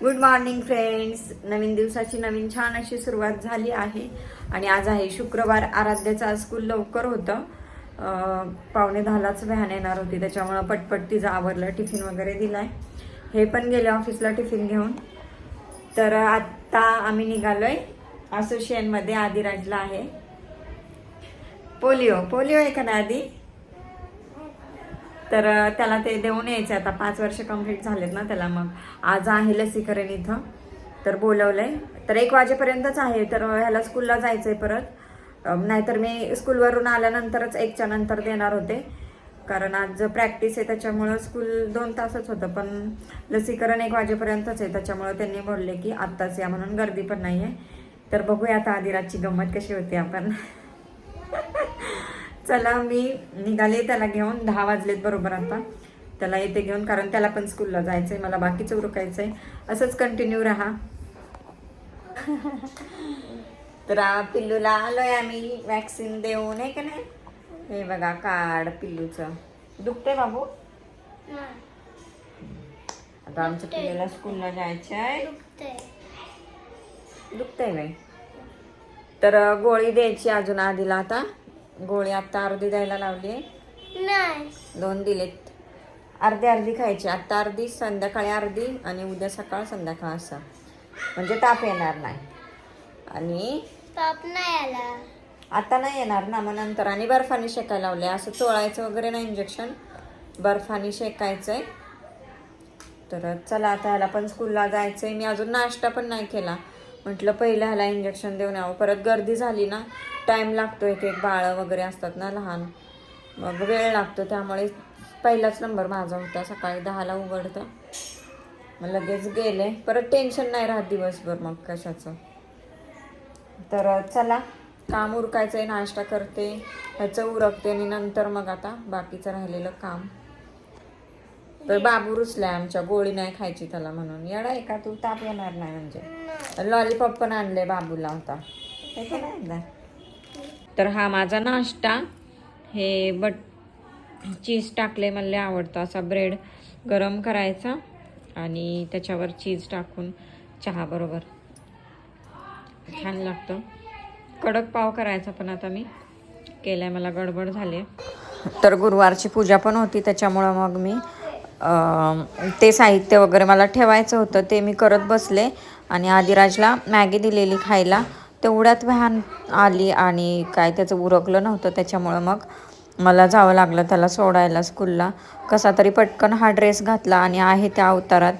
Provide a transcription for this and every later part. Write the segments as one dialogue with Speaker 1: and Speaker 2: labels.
Speaker 1: Good morning friends नवीन दिवसाची नवीन छान अशी सुरुवात झाली आहे. आणि आज आहे शुक्रवार. आराध्याचं आज स्कूल लवकर होतं. पावणे दहालाच व्हॅन येणार होती. त्याच्यामुळं पटपट तिचं आवरलं टिफिन वगैरे दिलाय. हे पण गेले ऑफिसला टिफिन घेऊन. तर आत्ता आम्ही निघालोय असोसिएशनमध्ये आदिराजला आहे. पोलिओ. पोलिओ आहे का ना आधी तर त्याला ते देऊन यायचं. आता पाच वर्ष कंप्लीट झालेत ना त्याला मग. आज आहे लसीकरण इथं. तर बोलवलंय. तर एक वाजेपर्यंतच आहे. तर ह्याला स्कूलला जायचंय परत. नाहीतर मी स्कूलवरून आल्यानंतरच एकच्या नंतर देणार होते. कारण आज प्रॅक्टिस आहे. त्याच्यामुळं स्कूल दोन तासच होतं. पण लसीकरण एक वाजेपर्यंतच आहे. त्याच्यामुळं त्यांनी बोलले की आत्ताच या म्हणून गर्दी पण नाही आहे तर बघूया आता आदिराजची गंमत कशी होती आपण. चला मी निघाले त्याला घेऊन दहा वाजलेत बरोबर आता. त्याला येते घेऊन कारण त्याला पण स्कूलला जायचंय मला बाकीचं उरकायचंय. असंच कंटिन्यू राहा. तर पिल्लूला आलोय आम्ही वॅक्सिन देऊन आहे का नाही? हे बघा कार्ड पिल्लूचं. दुखतंय बाबू? आता आमच्या पिल्लूला स्कूलला जायचं आहे दुखतंय बाई. तर गोळी द्यायची अजून आधीला आता. गोळी आता अर्धी द्यायला लावली आहे.
Speaker 2: नाही
Speaker 1: दोन दिलेत. अर्धी अर्धी खायची. आता अर्धी संध्याकाळी अर्धी आणि उद्या सकाळ संध्याकाळ असं. म्हणजे ताप येणार नाही. आणि
Speaker 2: ताप नाही आला.
Speaker 1: आता नाही येणार ना मग नंतर. आणि बर्फाने शेकायला लावले असं चोळायचं वगैरे नाही इंजेक्शन बर्फाने शेकायचंय. तर चला आता ह्याला पण स्कूलला जायचंय. मी अजून नाश्ता पण नाही केला. म्हटलं पहिलं ह्याला इंजेक्शन देऊन यावं. परत गर्दी झाली ना टाईम लागतो एक एक बाळं वगैरे असतात ना लहान. मग वेळ लागतो त्यामुळे पहिलाच नंबर माझा होता सकाळी दहाला उघडतं. मग लगेच गेले. परत टेन्शन नाही राहत दिवसभर मग कशाचं. तर चला काम उरकायचं आहे नाश्ता करते ह्याचं उरकते आणि नंतर मग आता बाकीचं राहिलेलं काम. तर बाबू रुचलाय आमच्या गोळी नाही खायची त्याला म्हणून. येडा आहे का? तू ताप येणार नाही म्हणजे. लॉलीपॉप पण आणले बाबूला होता तर हा माझा नाश्ता. हे बट चीज टाकले मला आवडतं असा ब्रेड गरम करायचा आणि त्याच्यावर चीज टाकून चहा बरोबर. छान लागतं. कडक पाव करायचा पण आता मी. केलाय मला गडबड झाली तर गुरुवारची पूजा पण होती त्याच्यामुळं मग मी ते साहित्य वगैरे मला ठेवायचं होतं ते मी करत बसले. आणि आदिराजला मॅगी दिलेली खायला. तेवढ्यात व्हॅन आली आणि काय त्याचं उरकलं नव्हतं त्याच्यामुळं मग मला जावं लागलं त्याला सोडायला स्कूलला. कसा तरी पटकन हा ड्रेस घातला आणि आहे त्या अवतारात.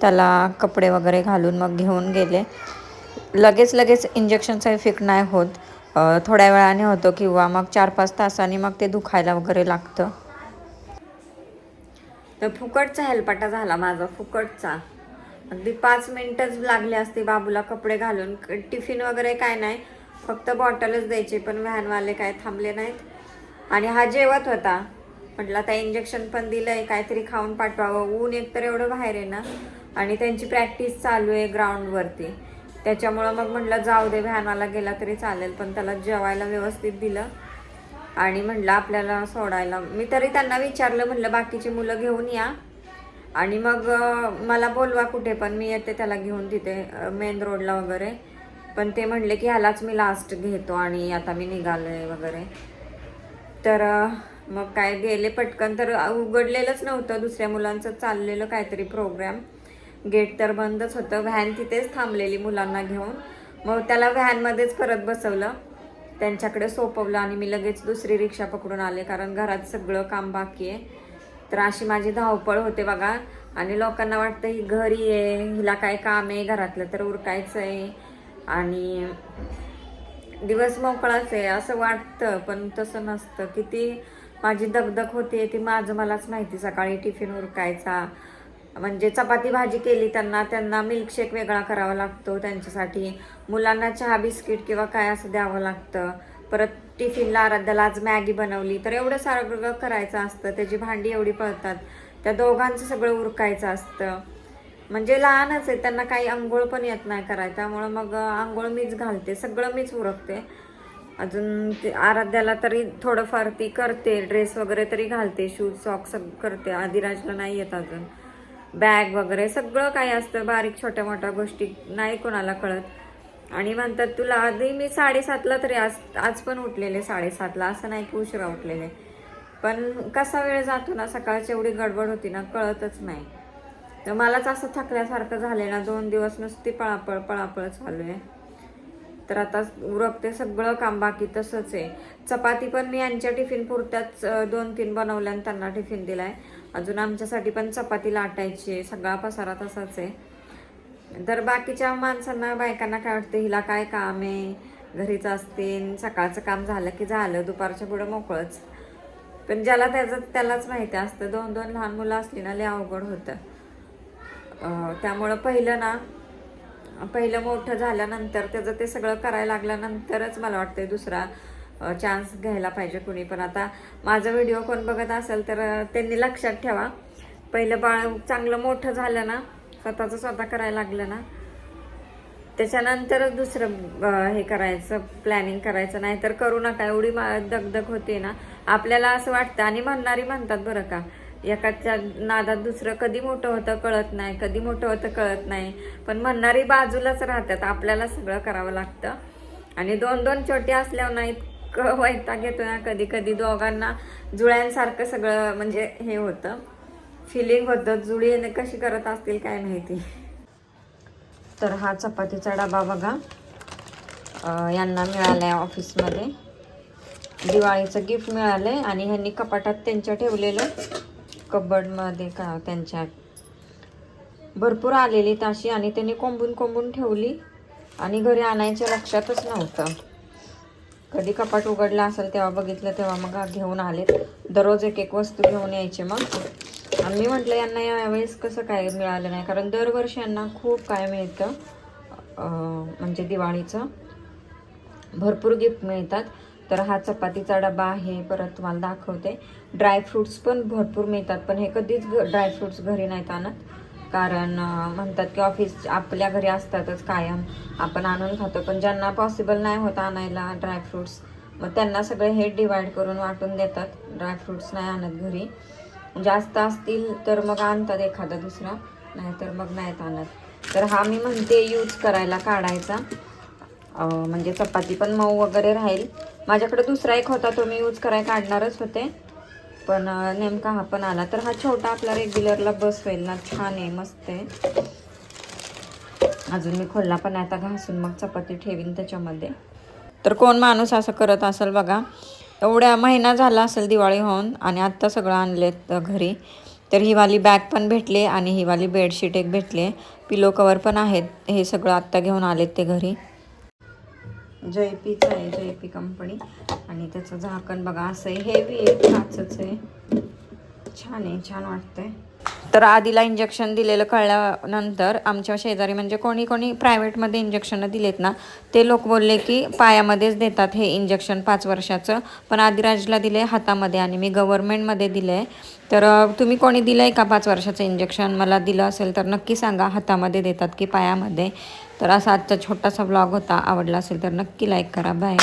Speaker 1: त्याला कपडे वगैरे घालून मग घेऊन गेले. लगेच लगेच इंजेक्शनचा इफेक्ट नाही होत. थोड्या वेळाने होतो किंवा मग चार पाच तासांनी मग ते दुखायला वगैरे लागतं. तर फुकटचा हेलपाटा झाला माझा फुकटचा. अगदी पाच मिनटंच लागले असते बाबूला कपडे घालून. टिफिन वगैरे काय नाही फक्त बॉटलच द्यायचे पण व्हॅनवाले काय थांबले नाहीत. आणि हा जेवत होता. म्हटलं आता इंजेक्शन पण दिलंय काहीतरी खाऊन पाठवावं. ऊन एकतर एवढं बाहेर आहे ना आणि त्यांची प्रॅक्टिस चालू आहे ग्राउंडवरती त्याच्यामुळं मग म्हटलं जाऊ दे व्हॅनवाला गेला तरी चालेल. पण त्याला जेवायला व्यवस्थित दिलं. आणि म्हटलं आपल्याला सोडायला. मी तरी त्यांना विचारलं म्हटलं बाकीची मुलं घेऊन या. आणि मग मला बोलवा कुठे पण मी येते त्याला घेऊन तिथे मेन रोडला वगैरे. पण ते म्हणले की ह्यालाच मी लास्ट घेतो आणि आता मी निघालो आहे वगैरे. तर मग काय गेले पटकन तर उघडलेलंच नव्हतं दुसऱ्या मुलांचं चाललेलं काहीतरी प्रोग्राम गेट तर बंदच होतं. व्हॅन तिथेच थांबलेली मुलांना घेऊन. मग त्याला व्हॅनमध्येच परत बसवलं. त्यांच्याकडे सोपवलं आणि मी लगेच दुसरी रिक्षा पकडून आले कारण घरात सगळं काम बाकी आहे. तर अशी माझी धावपळ होते बघा. आणि लोकांना वाटतं ही घरी आहे हिला काय काम आहे घरातलं तर उरकायचं आहे. आणि दिवस मोकळाच आहे असं वाटतं पण तसं नसतं. किती माझी दगदग होते ती माझं मलाच माहिती. सकाळी टिफिन उरकायचा म्हणजे चपाती भाजी केली त्यांना त्यांना मिल्कशेक वेगळा करावा लागतो त्यांच्यासाठी मुलांना चहा बिस्किट किंवा काय असं द्यावं लागतं. परत टिफिनला आराध्याला आज मॅगी बनवली तर एवढं सारं करायचं असतं त्याची भांडी एवढी पळतात त्या दोघांचं सगळं उरकायचं असतं. म्हणजे लहानच आहे त्यांना काही आंघोळ पण येत नाही करायला त्यामुळं मग आंघोळ मीच घालते सगळं मीच उरकते. अजून ते आराध्याला तरी थोडंफार ती करते ड्रेस वगैरे तरी घालते शूज सॉक्स करते आदिराजला नाही येत अजून. बॅग वगैरे सगळं काही असतं बारीक छोट्या मोठ्या गोष्टी नाही कोणाला कळत. आणि म्हणतात तुला आधी मी साडेसातला तरी आज आज पण उठलेले साडेसातला असं नाही की उशिरा उठलेले. पण कसा वेळ जातो ना सकाळची एवढी गडबड होती ना कळतच नाही. तर मलाच असं थकल्यासारखं झाले ना दोन दिवस नुसती पळापळ पळापळ चालू आहे. तर आता उरकते सगळं काम बाकी तसंच आहे. चपाती पण मी यांच्या टिफिन पुरत्याच दोन तीन बनवल्या आणि त्यांना टिफिन दिलाय. अजून आमच्यासाठी पण चपाती लाटायची आहे. सगळा पसारा तसाच आहे. तर बाकीच्या माणसांना बायकांना काय वाटतं? हिला काय काम आहे? घरीच असते सकाळचं काम झालं की झालं दुपारच्या पुढं मोकळंच. पण ज्याला त्याचं त्यालाच माहिती असतं. दोन दोन लहान मुलं असली ना लय अवघड होतं. त्यामुळं पहिलं ना पहिलं मोठं झाल्यानंतर त्याचं ते सगळं करायला लागल्यानंतरच मला वाटतं दुसरा चान्स घ्यायला पाहिजे कुणी. पण आता माझा व्हिडिओ कोण बघत असेल तर त्यांनी लक्षात ठेवा. पहिलं बाळ चांगलं मोठं झालं ना स्वतःचं स्वतः करायला लागलं ना त्याच्यानंतरच दुसरं हे करायचं प्लॅनिंग करायचं. नाही तर करू नका एवढी मा- दगदग होते ना. आपल्याला असं वाटतं आणि म्हणणारी म्हणतात बरं का. एकाच्या नादात दुसरं कधी मोठं होतं कळत नाही कधी मोठं होतं कळत नाही. पण म्हणणारी बाजूलाच राहतात. आपल्याला सगळं करावं लागतं. आणि दोन दोन छोटे असल्यावर नाही इतकं वैताग येतो ना कधी कधी दोघांना जुळ्यांसारखं सगळं म्हणजे हे होतं. फिलिंग होतं जुळी कशी करत असतील काय माहिती. तर हा चपातीचा डबा बघा. यांना मिळाला आहे ऑफिसमध्ये. दिवाळीचं गिफ्ट मिळालंय आणि ह्यांनी कपाटात त्यांच्या ठेवलेलं. कबडमध्ये का त्यांच्या भरपूर आलेली ताशी आणि त्यांनी कोंबून कोंबून ठेवली आणि घरी आणायच्या लक्षातच नव्हतं. कधी कपाट उघडला असेल तेव्हा बघितलं तेव्हा मग घेऊन आले दररोज एक एक वस्तू घेऊन यायचे मग. आम्ही म्हटलं यांना यावेळेस कसं काय मिळालं नाही? कारण दरवर्षी यांना खूप काय मिळतं म्हणजे दिवाळीचं भरपूर गिफ्ट मिळतात. तर हा चपातीचा डबा आहे परत तुम्हाला दाखवते. ड्रायफ्रुट्स पण भरपूर मिळतात पण हे कधीच ड्रायफ्रुट्स घरी नाहीत आणत. कारण म्हणतात की ऑफिस आपल्या घरी असतातच कायम. आपण आणून खातो पण ज्यांना पॉसिबल नाही होत आणायला ड्रायफ्रुट्स मग त्यांना सगळे हे डिवाईड करून वाटून देतात. ड्रायफ्रुट्स नाही आणत घरी. जास्त असतील तर मग आणतात एखादा दुसरा नाहीतर मग नाहीत आणत. तर हा मी म्हणते यूज करायला काढायचा. म्हणजे चपाती पण मऊ वगैरे राहील. माझ्याकडे दुसरा एक होता तो मी यूज कराय काढणारच होते. पण नेमका हा पण आला. तर हा छोटा आपला रेग्युलरला बसवेल ना. छान आहे मस्त आहे. अजून मी खोलला पण आहे आता घासून मग चपाती ठेवीन त्याच्यामध्ये. तर कोण माणूस असं करत असेल बघा. एवढ्या महिना झाला असेल दिवाळी होऊन आणि आत्ता सगळं आणलेत घरी. तर ही वाली बॅग पण भेटले आणि ही वाली बेडशीट एक भेटले. पिलो कवर पण आहेत. हे सगळं आत्ता घेऊन आलेत ते घरी. जयपीचं आहे जयपी कंपनी. आणि त्याचं झाकण बघा असं आहे हेवी आहे काचच आहे. छान आहे छान वाटतंय. तर आधीला इंजेक्शन दिलेलं कळल्यानंतर आमच्या शेजारी म्हणजे कोणी कोणी प्रायव्हेटमध्ये इंजेक्शन दिलेत ना ते लोक बोलले की पायामध्येच देतात हे इंजेक्शन पाच वर्षाचं. पण आदिराजला दिले हातामध्ये आणि मी गव्हर्मेंटमध्ये दिलं आहे तर तुम्ही कोणी दिलं आहे का पाच वर्षाचं इंजेक्शन मला दिलं असेल तर नक्की सांगा हातामध्ये देतात की पायामध्ये? तर असा आजचा छोटासा ब्लॉग होता. आवडला असेल तर नक्की लाईक करा. बाय